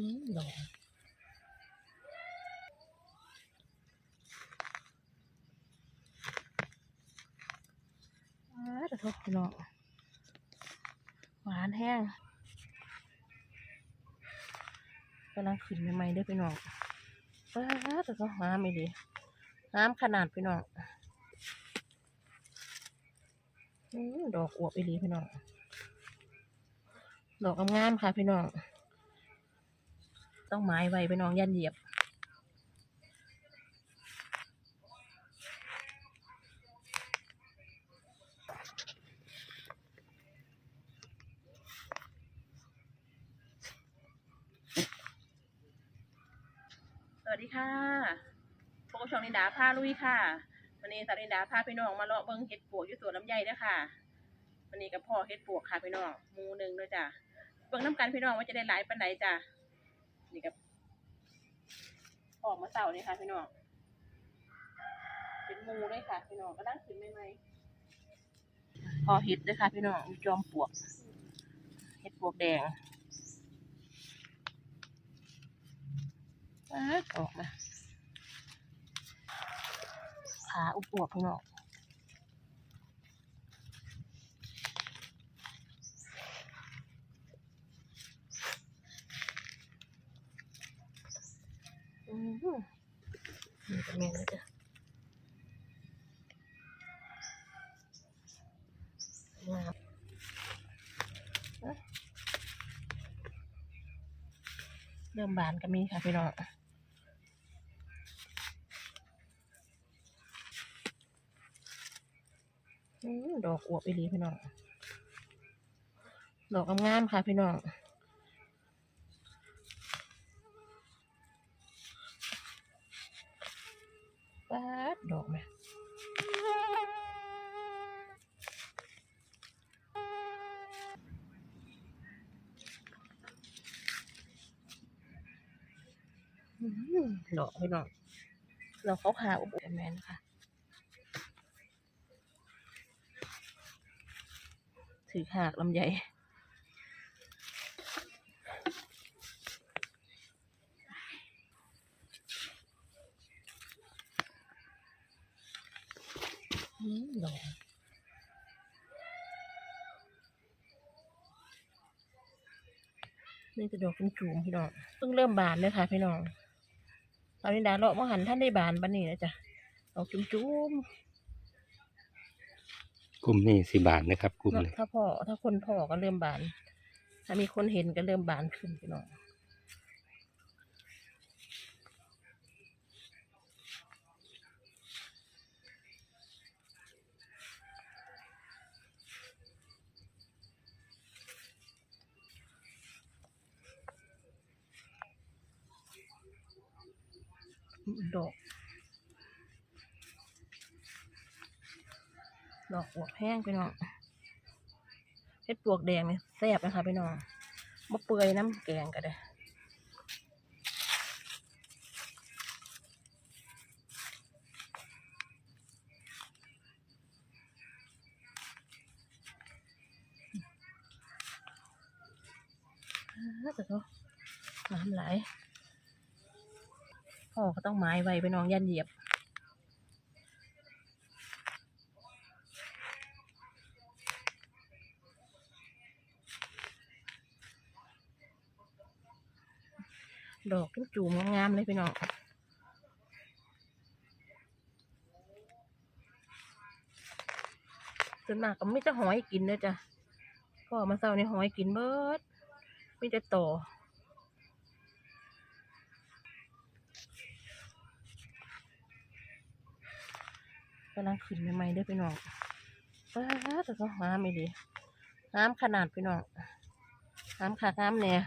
อืมดอกอ้าแต่ทบพี่น้องหวานแห้งกำลังขึ้นใหม่ๆเด้พี่น้องอ้าแต่ก็หาไม่ดีน้ำขนาดพี่น้องดอกอวบอีหลีพี่น้อง ดอกงามค่ะพี่น้อง ต้องไม้ไว้พี่น้องยันเหยียบ สวัสดีค่ะพวกบช่องนินดาพาลุยค่ะวันนี้สาวนินดาพาพี่น้องมาเลาะเบิ้งเห็ดปวกอยู่สวนลำไยด้อค่ะวันนี้กับพ่อเห็ดปวกค่ะพี่น้องมูหนึ่งด้วยจ้ะเบิ่งน้ำกันพี่น้องว่าจะได้หลายปันไหนจ้ะ นี่กับออกมาเต่านี่ค่ะพี่น้องเป็นมูเลยค่ะพี่น้องก็ดังขึ้นใหม่ๆพอเห็ดด้วยค่ะพี่น้องมีจอมปวกเห็ดปวกแดงออกมาขาอุบอวบพี่น้อง อืมนี่ก็ แม่นจ้ะงามเริ่มบานก็มีค่ะพี่น้องดอกอวบอีหลีพี่น้อง ดอกงามๆค่ะพี่น้อง ป๊าดดอกไหมอื้อหือ ดอกพี่น้องเราเขาหาอุบุแมนค่ะถือหากลำไยอืมดอกนี่จะดอกเป็นจูมพี่น้องเพิ่งเริ่มบานเลยค่ะพี่น้อง ตอนนี้ดาเลาะมหันท่านได้บานปานนี้นะจ๊ะดอกจุ้มกลุ่มนี้สิบาทนะครับกลุ่มๆนี้ถ้าพ่อถ้าคนพ่อก็เริ่มบาน ถ้ามีคนเห็นก็เริ่มบานขึ้นพี่น้อง ดอก ดอกอวบแห้งพี่น้องเห็ดปวกแดงเนี่ยแซ่บนะคะพี่น้องมะเปื่อยน้ำแกงก็ได้น่าจะก็น้ำไหล พ่อก็ต้องไม้ไว้ไปน้องยันเหยียบ ดอกจูมๆงามๆเลยพี่น้องส่วนมากก็ไม่จะหอยกินเด้อจ้ะพ่อมาเศร้าในหอยกินเบิดไม่จะต่อ กำลังขึ้นใหม่ๆเด้พี่น้องป้าแต่ก็หาไม่ดีน้ำขนาดพี่น้องน้ำขาดน้ำเนี่ย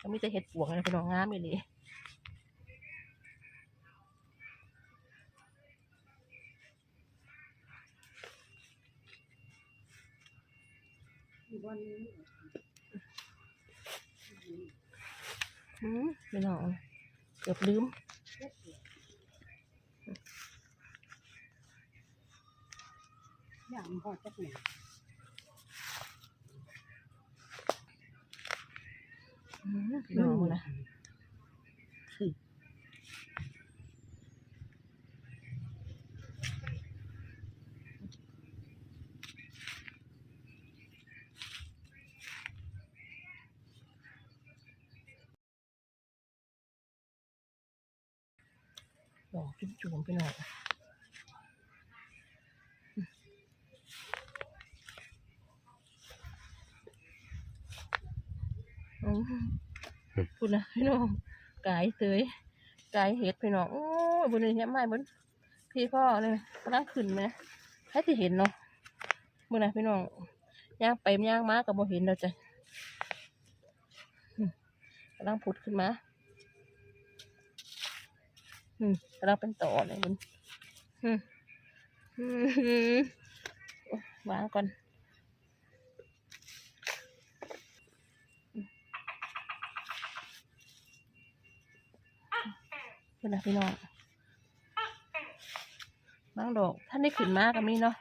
ก็มีแต่เห็ดปวกนะพี่น้องงามอีหลีอืมพี่น้องเกือบลืม อย่างพอจักหนึ่งอืมพี่น้องนะคือดอกจุ่มจุ่มๆพี่น้องอืม พูดนะพี่น้องกายเตยกายเห็ดพี่น้องโอ้ยบนนี้เนี่ยไม้บนพี่พ่อเลยกำลังขึ้นไหมให้ที่เห็นเนาะมื่อนะพี่น้องย่างไปย่างมากับบ่เห็นเราจะกำลังผุดขึ้นมาอืมกำลังเป็นต่อเลยมันอืมอืมวางก่อน คุณนะพี่น้องบางดอกท่านได้ขึ้นมากกับมีเนาะ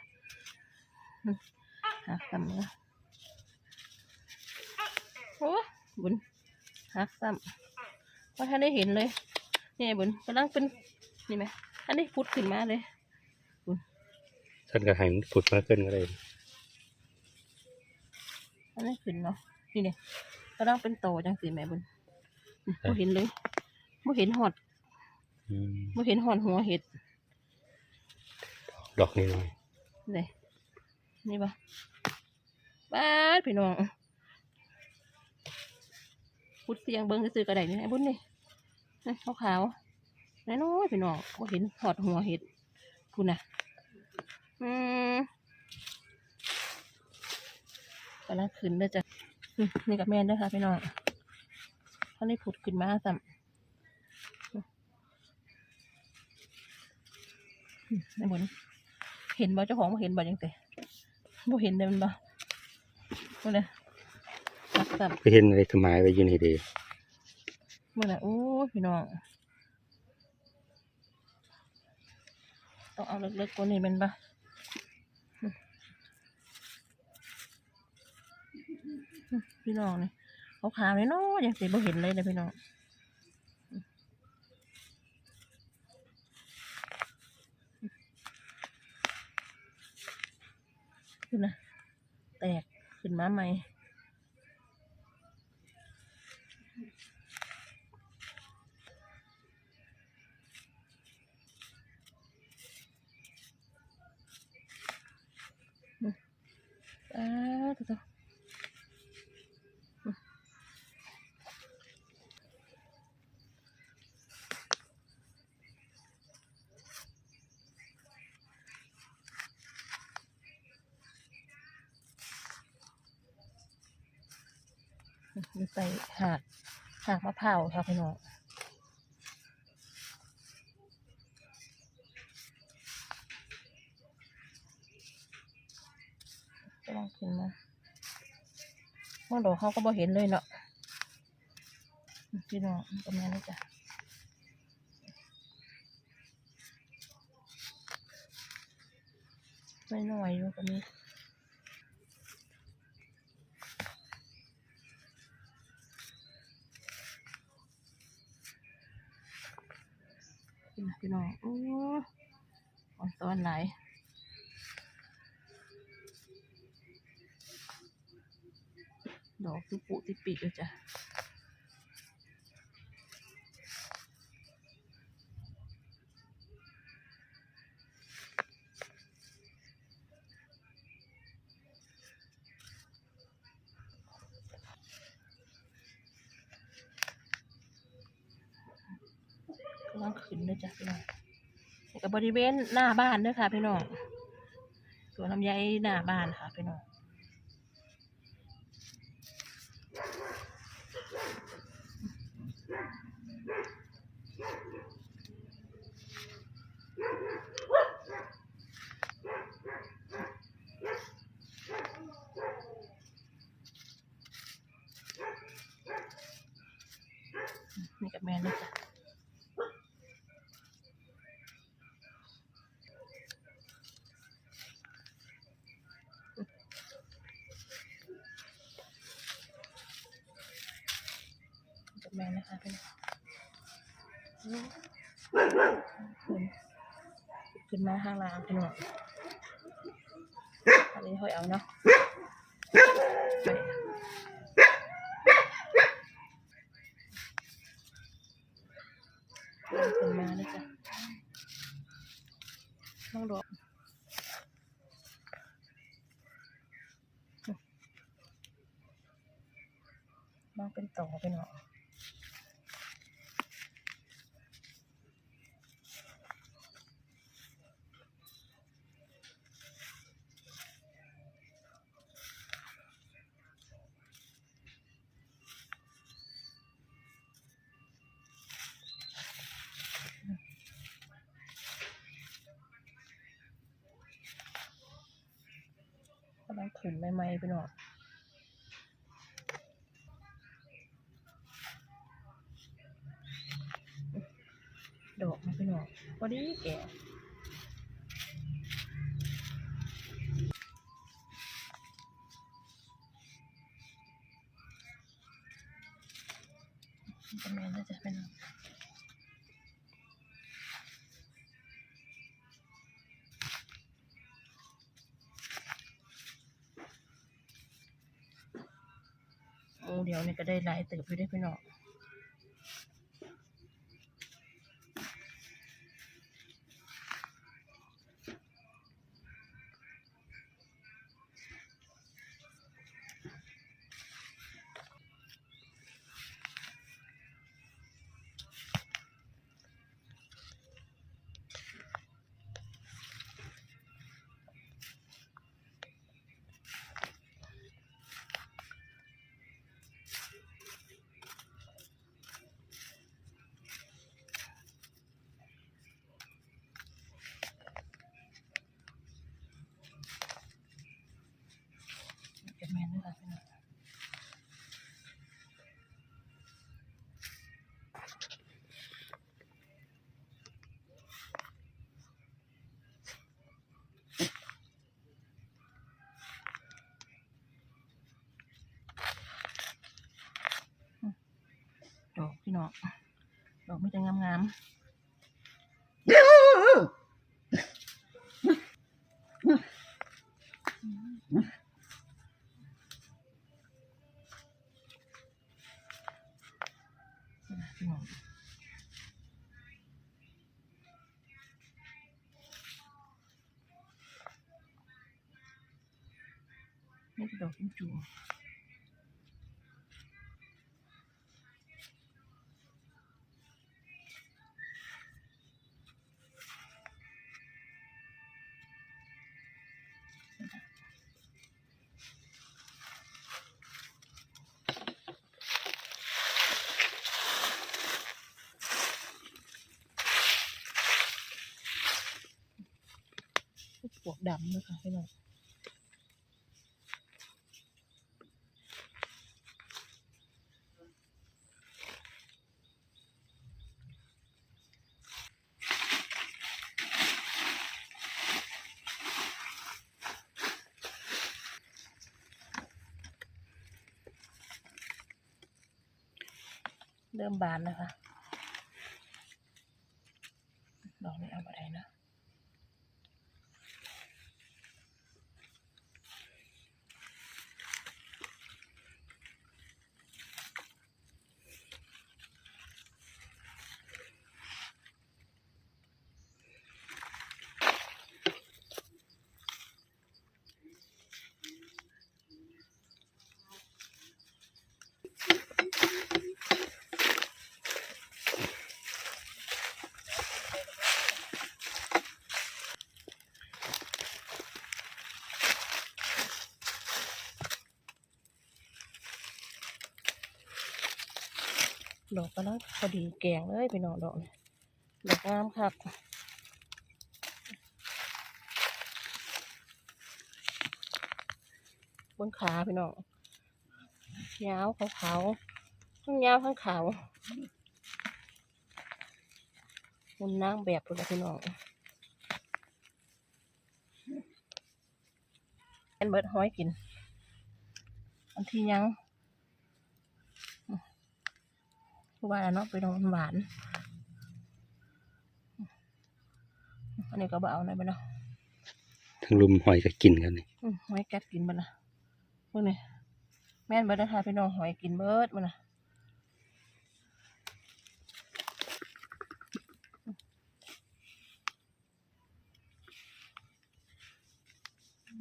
อืมหักซ้ำเนาะโอ้บุญหักซ้ำว่าท่านได้เห็นเลยนี่บุญกำลังเป็นนี่ไหมท่านได้พุดขึ้นมาเลยท่านก็ให้มันผุดมาขึ้นก็ได้ท่านได้ขึ้นเนาะนี่เนี่ยกำลังเป็นโตจังสีแม่บุญไม่เห็นเลยไม่เห็นหอดอืม ไม่เห็นหอดหัวเห็ด ดอกนี้เลยนี่นี่ปะบ้าดพี่น้องพุดเสียงเบิ้งซื้อๆกระไดนี่ไอ้บุญนี่นี่ขาวขาวๆน้อยๆพี่น้องก็เห็นหอดหัวเห็ดคุณน่ะอืมกำลังขึ้นเลยจ้ะอืมนี่กับแม่นเด้วยค่ะพี่น้องเขาได้ผุดขึ้นมาซ้ำอืม ไอ้บุญเห็นบ่เจ้าของบ่เห็นบ่ยังแต่บ่เห็นเลยมันบ่มื่อน่ะรักซ้ำไปเห็นอะไรทำไมไว้อยืนให้ดีเมื่อไหร่โอ้ยพี่น้องต้องเอาเล็กๆกว่านี้แมันปะอืมอืมพี่น้องนี่เขาขาวเลยเนาะยังสิบ่เห็นเลยนะพี่น้อง ขึ้นนะแตกขึ้นมาใหม่อ่าตัว ตัวมีใส่หากหากมะพร้าวค่ะพี่น้องกำลังขึ้นมาเมื่อดอกเขาก็บ่เห็นเลยเนาะพี่น้องประมาณนี้จ้ะไม่น้อยอยู่ตรงนี้พี่น้องพี่น้องโอ้ อ่อนซ้อนหลายดอกตุปุติปิเลยจ้ะกำลังขึ้นเลยจ้ะพี่น้องนี่ กับบริเวณหน้าบ้านด้วยค่ะพี่น้องสวนลำไยหน้าบ้านค่ะพี่น้องนี่กับแม่เลยจ้ะ แม่นะคะเป็นขึ้น ขึ้นมาข้างล่างพี่น้องอันนี้ค่อยเอาเนาะขึ้นมาเลยจ้ะน้องดอกน้องเป็นต่อไปเนาะ ขึ้นใหม่ๆไปหน่อยดอกมันไปหน่อยพอดีแก่ ได้หลายเติบไปได้พี่น้อง อก ดอกไม่จะงามๆนะพี่น้อ ปวกดำด้วยค่ะพี่น้องเริ่มบานนะคะดอกนี้เอาอะไรนะ ดอกกำลังพอดีแกงเลยพี่น้องดอกเนี่ยดอกงามคักบนขาพี่น้องยาวขาวๆทั้งยาวทั้งขาวมุนนางแบบพุ่นละพี่น้องเป็นเบิดห้อยกิน อันที่ยัง ผู้ ว่าแล้วเนาะไปนอนหวาน อันนี้ก็บ่เอาหน่อยบ่เนาะทั้งลุมหอยก็กินกันนี่อืมหอยกัดกินบ่นะพวกนี้แม่นเบิดนะคะพี่น้องหอยกินเบิดบ่นะ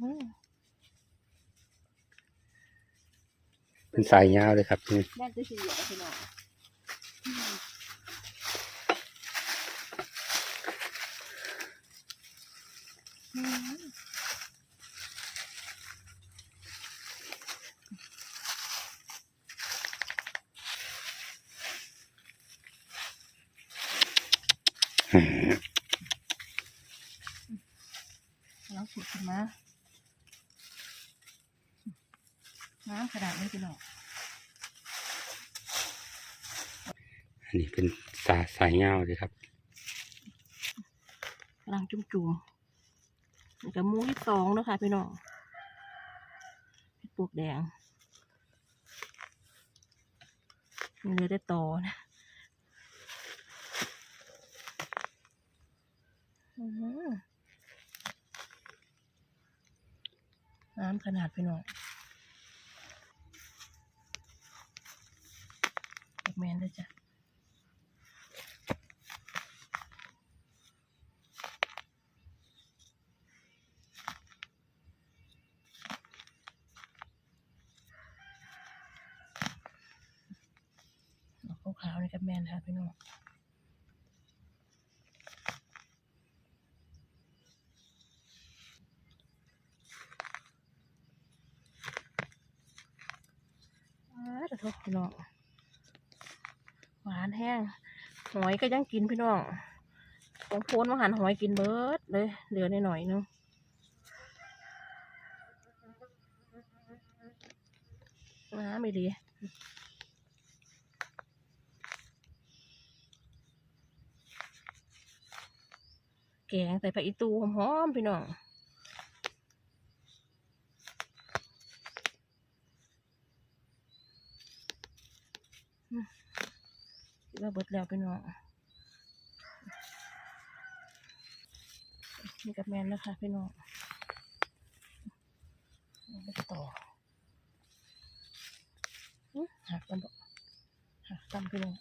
อืมเป็นสายยาวเลยครับนี่แม่นจะสิเหลือพี่น้อง อืม แล้วสุดขึ้นมาน้ำขนาดนี้พี่น้อง อันนี้เป็นสาสายยาเลยครับกำลังจุ่มจุ่มๆนี่กับมูที่สองนะคะพี่น้องปวกแดงนี่เลยได้ต่อนะอือหือน้ำขนาดพี่น้องเด็กแมนด้วยจ้ะ ดอกขาวๆนี่กับ แมนค่ะพี่น้องว้าแต่ทุกพี่น้องหวานแห้งหอยก็ยังกินพี่น้องผมโพนมาหันหอยกินเบิดเลยเหลือหน่อยนึงน้ำไม่ดี แกงใส่ผักอีตูหอมๆพี่น้องอืมคิดว่าเบิดแล้วพี่น้องนี่กับแมนนะคะพี่น้องไปต่ออือหักกันบ่หักตำพี่น้อง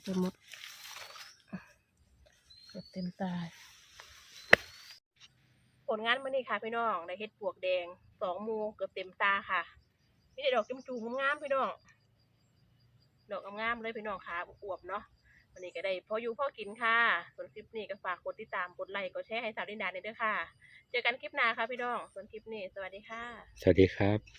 ก็จะหมดเกือบเต็มตาผลงานมื่อนี้ค่ะพี่น้องได้เฮ็ดปวกแดงสองหมูเกือบเต็มตาค่ะนี่ได้ดอกจิ้มจูงามๆพี่น้อง ดอกงามๆเลยพี่น้องค่ะอวบๆเนาะวันนี้ก็ได้พออยู่พอกินค่ะ ส่วนคลิปนี้ก็ฝากกดติดตามกดไลค์กดแชร์ให้สาวดินดาในเด้อค่ะ เจอกันคลิปหน้าค่ะพี่น้อง ส่วนคลิปนี้สวัสดีค่ะ สวัสดีครับ